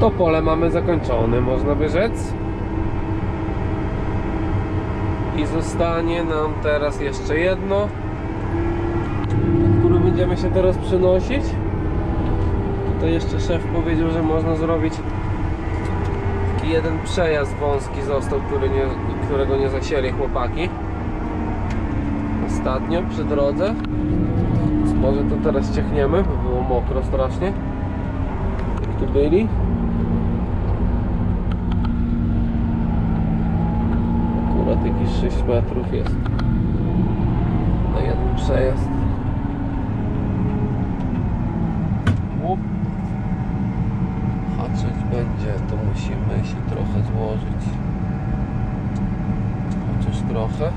to pole mamy zakończone, można by rzec. I zostanie nam teraz jeszcze jedno, które będziemy się teraz przenosić. Tutaj jeszcze szef powiedział, że można zrobić jeden przejazd wąski został, który nie, którego nie zasieli chłopaki. Ostatnio przy drodze. Może to teraz ciechniemy, bo było mokro strasznie. Jak tu byli. Akurat jakieś 6 metrów jest. Na jeden przejazd. Łup. Haczyć będzie, to musimy się trochę złożyć. Chociaż trochę.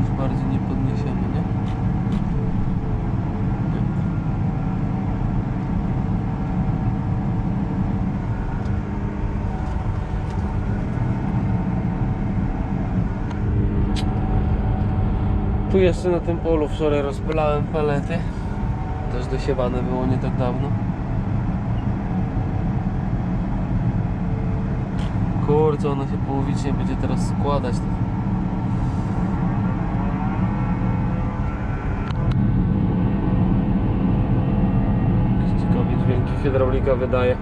Już bardziej nie podniesiemy, nie? Nie. Tu jeszcze na tym polu wczoraj rozpylałem palety. Też dosiewane było nie tak dawno. Kurczę, ona się połowicznie będzie teraz składać. Jakiś Ciekawie dźwięki hydraulika wydaje.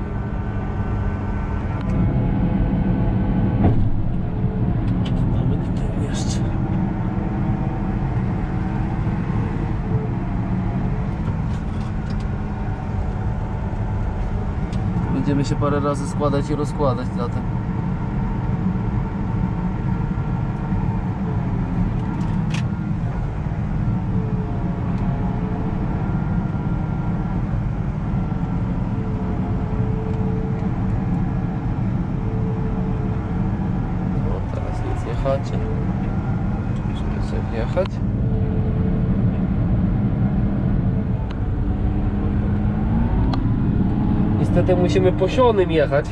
Mamy tył jeszcze. Będziemy się parę razy składać i rozkładać zatem. No teraz nic nie hacie. Musimy sobie wjechać. Niestety musimy posionym jechać.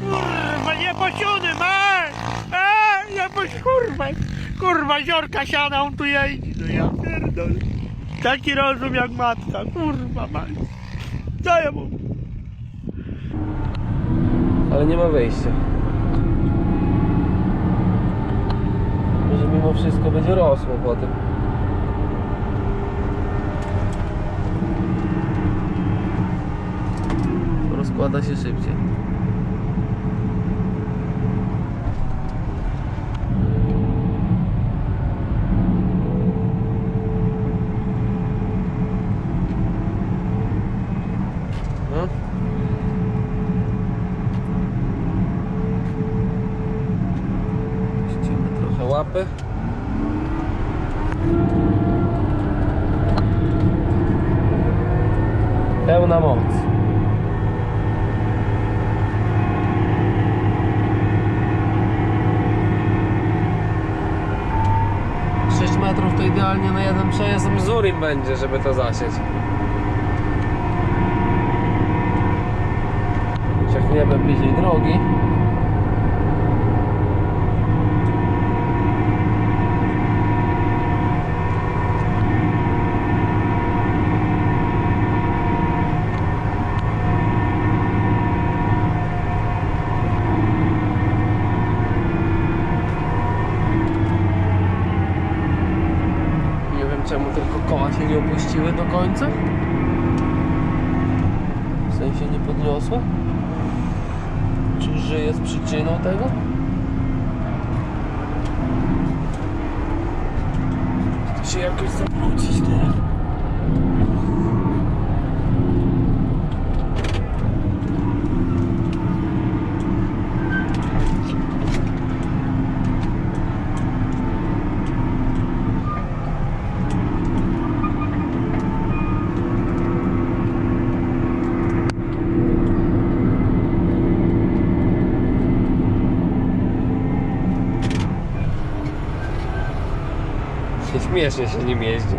Kurwa, nie posiony, masz! A, nie poś, kurwa! Kurwa, ziorka siana, on tu jeździ, no ja pierdolę. Taki rozum jak matka, kurwa, masz. Co ja mu? Ale nie ma wyjścia. Może mimo wszystko będzie rosło potem. Rozkłada się szybciej. No. Puścimy trochę łapy. Pełna moc. Sześć metrów to idealnie na jeden przejazd Mzurim będzie, żeby to zasieć. Ciągniemy bliżej drogi. Nie wiem czemu tylko opuściły do końca. W sensie nie podniosły. Czy jest przyczyną tego? Chcę się jakoś zawrócić teraz. Śmiesznie się nim jeździ.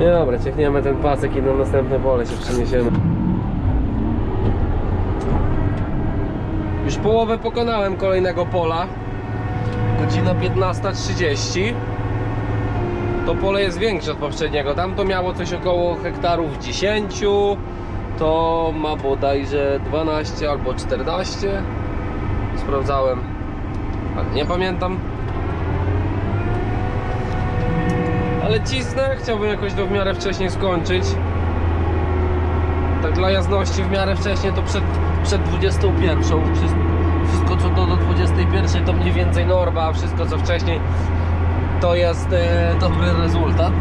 Nie dobra, ciechniemy ten pasek i na następne pole się przeniesiemy. Już połowę pokonałem kolejnego pola. Godzina 15.30. To pole jest większe od poprzedniego. Tam to miało coś około hektarów 10. To ma bodajże 12 albo 14. Sprawdzałem, ale nie pamiętam. Ale cisnę, chciałbym jakoś to w miarę wcześniej skończyć. Tak dla jasności w miarę wcześniej to przed, przed 21. Wszystko, co do, do 21 to mniej więcej norma, a wszystko co wcześniej to jest e, dobry rezultat.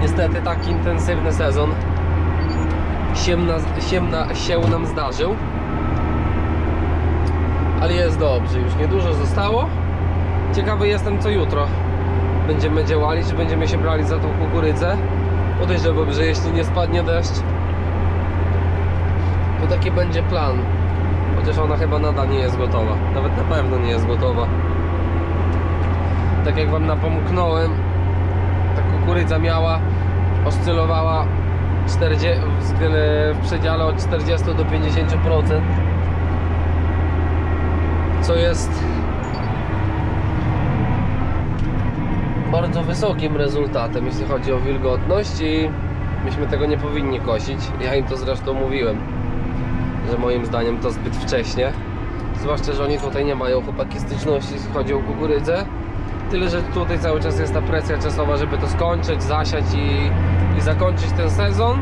Niestety tak intensywny sezon się, na, się, na, się nam zdarzył. Ale jest dobrze, już niedużo zostało. Ciekawy jestem co jutro będziemy działali, czy będziemy się brali za tą kukurydzę. Podejrzewam, że jeśli nie spadnie deszcz, to taki będzie plan. Chociaż ona chyba nadal nie jest gotowa. Nawet na pewno nie jest gotowa. Tak jak Wam napomknąłem, ta kukurydza miała, oscylowała 40, w przedziale od 40 do 50%. Co jest bardzo wysokim rezultatem, jeśli chodzi o wilgotność i myśmy tego nie powinni kosić. Ja im to zresztą mówiłem, że moim zdaniem to zbyt wcześnie. Zwłaszcza, że oni tutaj nie mają chłopaki styczności, jeśli chodzi o kukurydzę. Tyle, że tutaj cały czas jest ta presja czasowa, żeby to skończyć, zasiać i, i zakończyć ten sezon.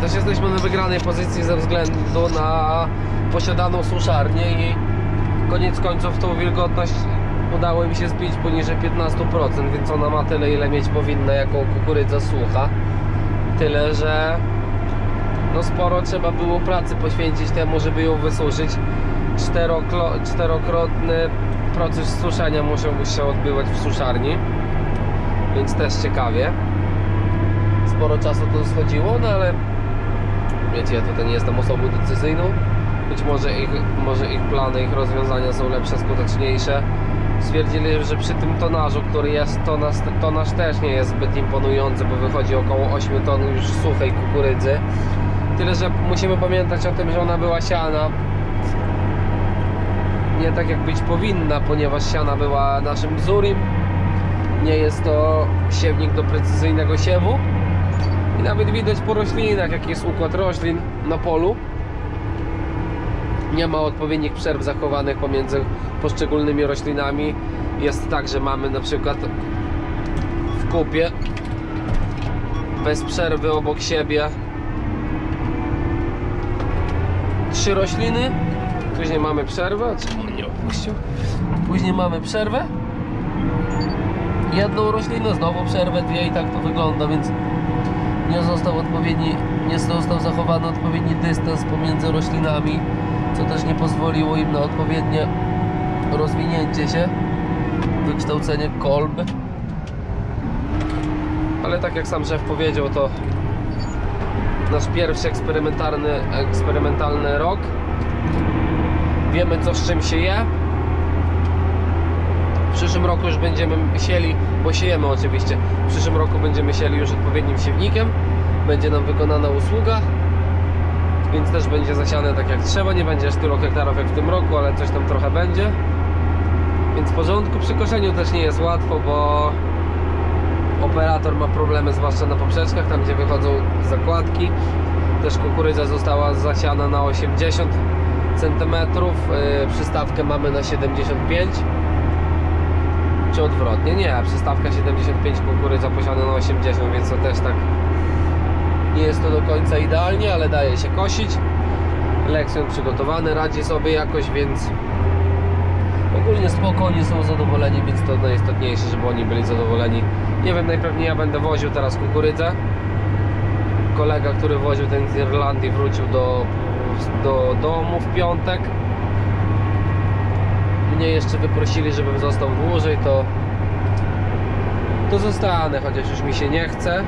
Też jesteśmy na wygranej pozycji ze względu na posiadaną suszarnię i koniec końców tą wilgotność udało mi się zbić poniżej 15%, więc ona ma tyle ile mieć powinna jako kukurydza sucha. Tyle, że no sporo trzeba było pracy poświęcić temu, żeby ją wysuszyć. Czteroklo, czterokrotny proces suszenia musiał się odbywać w suszarni, więc też ciekawie. Sporo czasu to schodziło, no ale wiecie, ja tutaj nie jestem osobą decyzyjną. Być może ich, może ich plany, ich rozwiązania są lepsze, skuteczniejsze. Stwierdzili, że przy tym tonażu, który jest, tonaż, tonaż też nie jest zbyt imponujący, bo wychodzi około 8 ton już suchej kukurydzy. Tyle, że musimy pamiętać o tym, że ona była siana nie tak jak być powinna, ponieważ siana była naszym wzórim. Nie jest to siewnik do precyzyjnego siewu. I nawet widać po roślinach, jaki jest układ roślin na polu. Nie ma odpowiednich przerw zachowanych pomiędzy poszczególnymi roślinami. Jest tak, że mamy na przykład w kupie bez przerwy obok siebie trzy rośliny. Później mamy przerwę. Czemu nie opuścił? Później mamy przerwę. Jedną roślinę, znowu przerwę, dwie i tak to wygląda, więc nie został odpowiedni, nie został zachowany odpowiedni dystans pomiędzy roślinami, co też nie pozwoliło im na odpowiednie rozwinięcie się, wykształcenie kolb. Ale tak jak sam szef powiedział, to nasz pierwszy eksperymentalny, eksperymentalny rok. Wiemy co z czym się je. W przyszłym roku już będziemy sieli, bo siejemy oczywiście. W przyszłym roku będziemy sieli już odpowiednim siewnikiem. Będzie nam wykonana usługa. Więc też będzie zasiane tak jak trzeba. Nie będzie aż tylu hektarów jak w tym roku, ale coś tam trochę będzie. Więc w porządku. Przy koszeniu też nie jest łatwo, bo operator ma problemy, zwłaszcza na poprzeczkach, tam gdzie wychodzą zakładki. Też kukurydza została zasiana na 80 cm, przystawkę mamy na 75 czy odwrotnie? Nie, przystawka 75, kukurydza posiana na 80, więc to też tak nie jest to do końca idealnie, ale daje się kosić. Lekcjon przygotowany, radzi sobie jakoś, więc ogólnie spokojnie są zadowoleni, więc to najistotniejsze, żeby oni byli zadowoleni. Nie wiem, najpewniej ja będę woził teraz kukurydzę. Kolega, który woził ten z Irlandii wrócił do, do domu w piątek. Mnie jeszcze wyprosili, żebym został dłużej, to to zostanę, chociaż już mi się nie chce.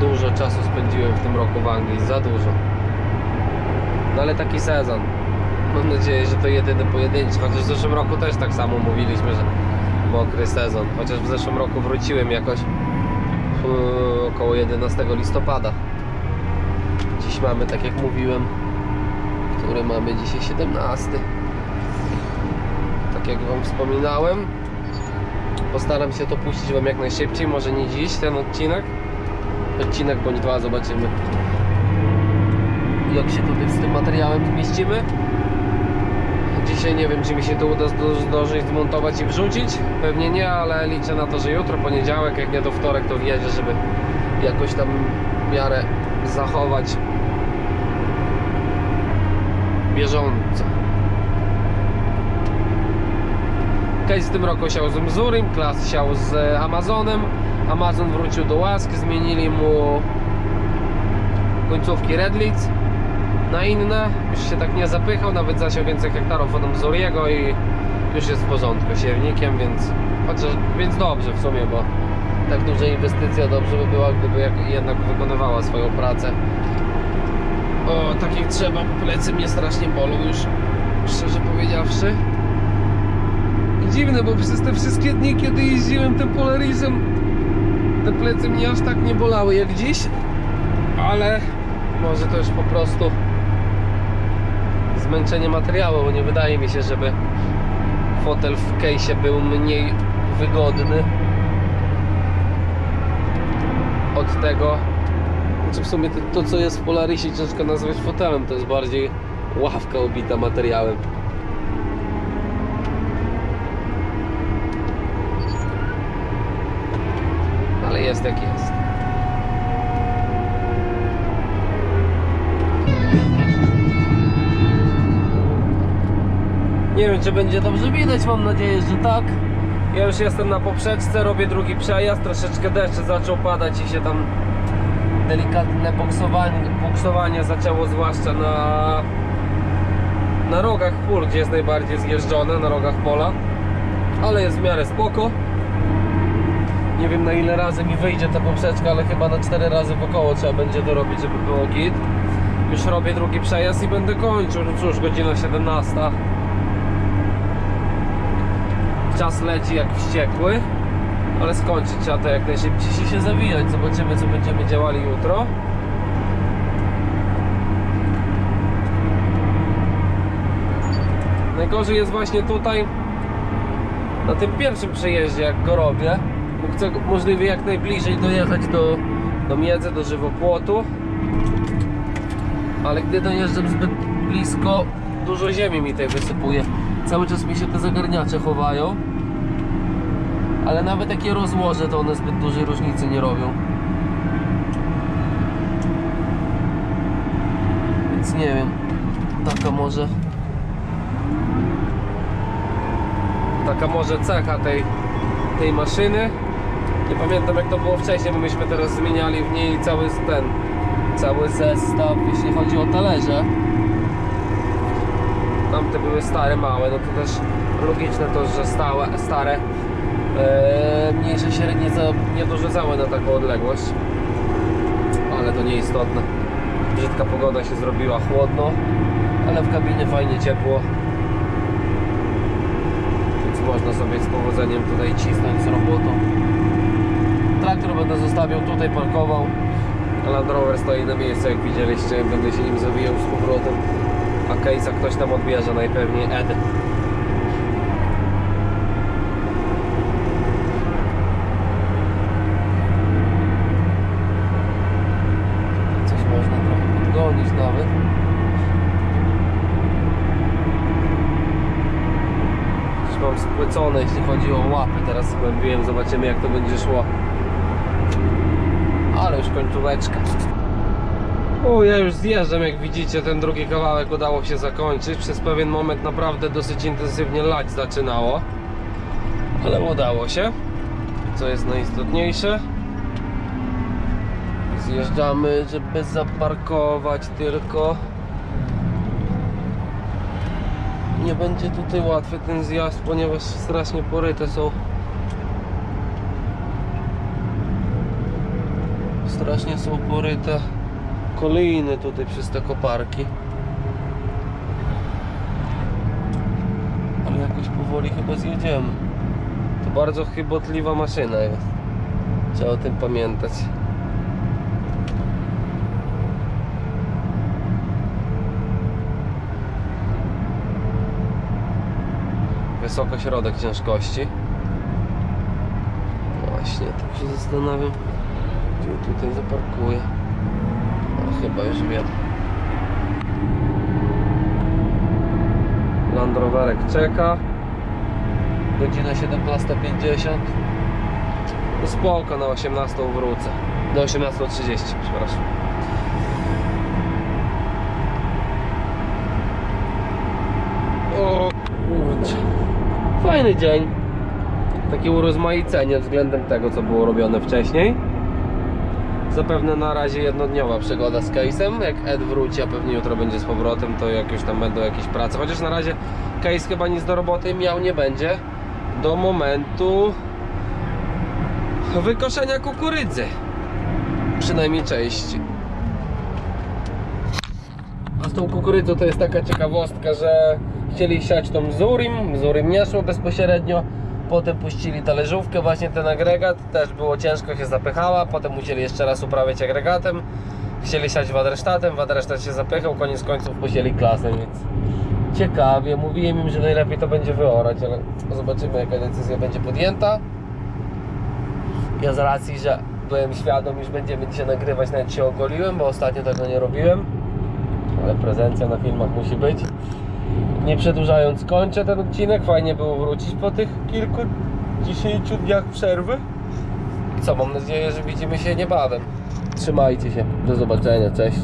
Dużo czasu spędziłem w tym roku w Anglii, za dużo. No ale taki sezon. Mam nadzieję, że to jedyny pojedynczy, chociaż w zeszłym roku też tak samo mówiliśmy, że mokry sezon. Chociaż w zeszłym roku wróciłem jakoś e, około 11 listopada. Dziś mamy, tak jak mówiłem, który mamy dzisiaj 17. Tak jak Wam wspominałem, postaram się to puścić Wam jak najszybciej, może nie dziś ten odcinek, odcinek bądź dwa, zobaczymy jak się tutaj z tym materiałem zmieścimy. Dzisiaj nie wiem, czy mi się to uda zdążyć zmontować i wrzucić. Pewnie nie, ale liczę na to, że jutro, poniedziałek, jak nie to wtorek, to wjedzie, żeby jakoś tam w miarę zachować bieżąco. Case w tym roku siał z Mzurim, Klas siał z Amazonem. Amazon wrócił do łask, zmienili mu końcówki Redlic na inne. Już się tak nie zapychał, nawet zasiał więcej hektarów od Mzuriego i już jest w porządku siewnikiem, więc chociaż, więc dobrze w sumie, bo tak duża inwestycja dobrze by była, gdyby jednak wykonywała swoją pracę. O, takich trzeba, plecy mnie strasznie bolą już, szczerze powiedziawszy. Dziwne, bo przez te wszystkie dni, kiedy jeździłem tym Polarisem, te plecy mnie aż tak nie bolały jak dziś, ale może to już po prostu zmęczenie materiału, bo nie wydaje mi się, żeby fotel w case'ie był mniej wygodny od tego, znaczy w sumie to, to co jest w Polarisie ciężko nazwać fotelem, to jest bardziej ławka obita materiałem. Ale jest jak jest. Nie wiem, czy będzie dobrze widać, mam nadzieję, że tak. Ja już jestem na poprzeczce, robię drugi przejazd, troszeczkę deszcz zaczął padać i się tam delikatne boksowanie, boksowanie zaczęło, zwłaszcza na, na rogach pól, gdzie jest najbardziej zjeżdżone, na rogach pola. Ale jest w miarę spoko. Nie wiem na ile razy mi wyjdzie ta poprzeczka, ale chyba na 4 razy wokoło trzeba będzie dorobić, żeby było git. Już robię drugi przejazd i będę kończył. No cóż, godzina 17. Czas leci jak wściekły, ale skończyć trzeba to jak najszybciej się, się zawijać. Zobaczymy, co będziemy działali jutro. Najgorzej jest właśnie tutaj, na tym pierwszym przejeździe, jak go robię. Chcę możliwie jak najbliżej dojechać do, do miedzy, do żywopłotu. Ale gdy dojeżdżam zbyt blisko, dużo ziemi mi tutaj wysypuje. Cały czas mi się te zagarniacze chowają. Ale nawet jak je rozłożę, to one zbyt dużej różnicy nie robią. Więc nie wiem. Taka może. Taka może cecha tej, tej maszyny. Nie pamiętam jak to było wcześniej, bo myśmy teraz zmieniali w niej cały ten cały zestaw, jeśli chodzi o talerze. Tamte były stare, małe, no to też logiczne to, że stałe, stare e, mniejsze średnice nie dorzucały na taką odległość. Ale to nieistotne. Brzydka pogoda się zrobiła chłodno, ale w kabinie fajnie ciepło. Więc można sobie z powodzeniem tutaj cisnąć z robotą. Traktor będę zostawiał tutaj, parkował. Land Rover stoi na miejscu, jak widzieliście, będę się nim zawijał z powrotem. A case'a ktoś tam odbierze, najpewniej Ed. Coś można trochę podgonić nawet. Już mam spłycone, jeśli chodzi o łapy. Teraz zgłębiłem, zobaczymy jak to będzie szło. Ale już końcóweczka. O, ja już zjeżdżam, jak widzicie, ten drugi kawałek udało się zakończyć. Przez pewien moment naprawdę dosyć intensywnie lać zaczynało. Ale udało się, co jest najistotniejsze. Zjeżdżamy, żeby zaparkować tylko. Nie będzie tutaj łatwy ten zjazd, ponieważ strasznie poryte są strasznie są poryte kolejny tutaj przez te koparki. Ale jakoś powoli chyba zjedziemy. To bardzo chybotliwa maszyna jest. Trzeba o tym pamiętać. Wysoko środek ciężkości. Właśnie, tak się zastanawiam, gdzie tutaj zaparkuję. A chyba już wiem. Land Rowerek czeka. Godzina 17.50. No spoko, na 18 wrócę. Do 18.30, przepraszam. O. Fajny dzień. Takie urozmaicenie względem tego, co było robione wcześniej. Zapewne na razie jednodniowa przygoda z case'em. Jak Ed wróci, a pewnie jutro będzie z powrotem, to jak już tam będą jakieś prace. Chociaż na razie case chyba nic do roboty miał nie będzie. Do momentu wykoszenia kukurydzy. Przynajmniej części. A z tą kukurydzą to jest taka ciekawostka, że chcieli siać tą Zurim, Zurim nie szło bezpośrednio, potem puścili talerzówkę, właśnie ten agregat, też było ciężko, się zapychała, potem musieli jeszcze raz uprawiać agregatem, chcieli siać wadresztatem, wadresztat się zapychał, koniec końców puścili klasę, więc ciekawie, mówiłem im, że najlepiej to będzie wyorać, ale zobaczymy jaka decyzja będzie podjęta. Ja z racji, że byłem świadom, iż będziemy dzisiaj nagrywać, nawet się ogoliłem, bo ostatnio tego nie robiłem. Ale prezencja na filmach musi być. Nie przedłużając, kończę ten odcinek. Fajnie było wrócić po tych kilkudziesięciu dniach przerwy. I co, mam nadzieję, że widzimy się niebawem. Trzymajcie się. Do zobaczenia. Cześć.